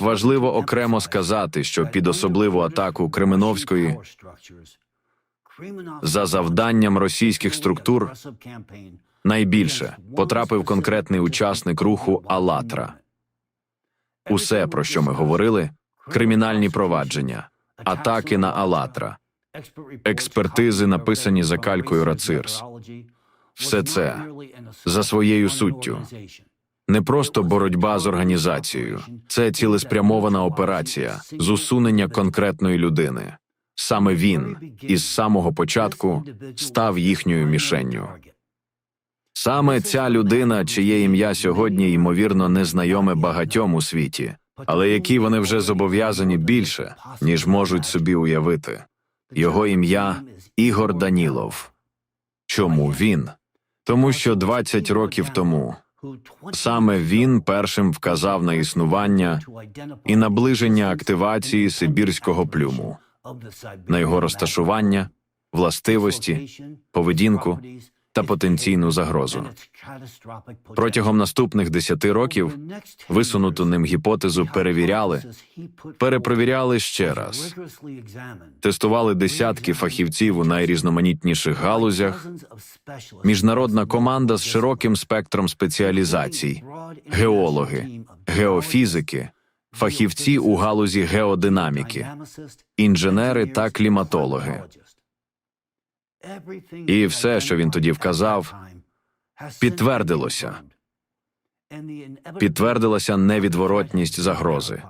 Важливо окремо сказати, що під особливу атаку Кременовської за завданням російських структур найбільше потрапив конкретний учасник руху «АЛЛАТРА». Усе, про що ми говорили, кримінальні провадження, атаки на «АЛЛАТРА», експертизи, написані за калькою Рацирс. Все це за своєю суттю не просто боротьба з організацією, це цілеспрямована операція з усунення конкретної людини. Саме він із самого початку став їхньою мішенню. Саме ця людина, чиє ім'я сьогодні ймовірно незнайоме багатьом у світі, але які вони вже зобов'язані більше, ніж можуть собі уявити. Його ім'я Ігор Данілов. Чому він? Тому що 20 років тому саме він першим вказав на існування і наближення активації сибірського плюму, на його розташування, властивості, поведінку та потенційну загрозу. Протягом наступних 10 років висунуту ним гіпотезу перевіряли, перепровіряли ще раз, тестували десятки фахівців у найрізноманітніших галузях, міжнародна команда з широким спектром спеціалізацій, геологи, геофізики, фахівці у галузі геодинаміки, інженери та кліматологи. І все, що він тоді вказав, підтвердилося. Підтвердилася невідворотність загрози.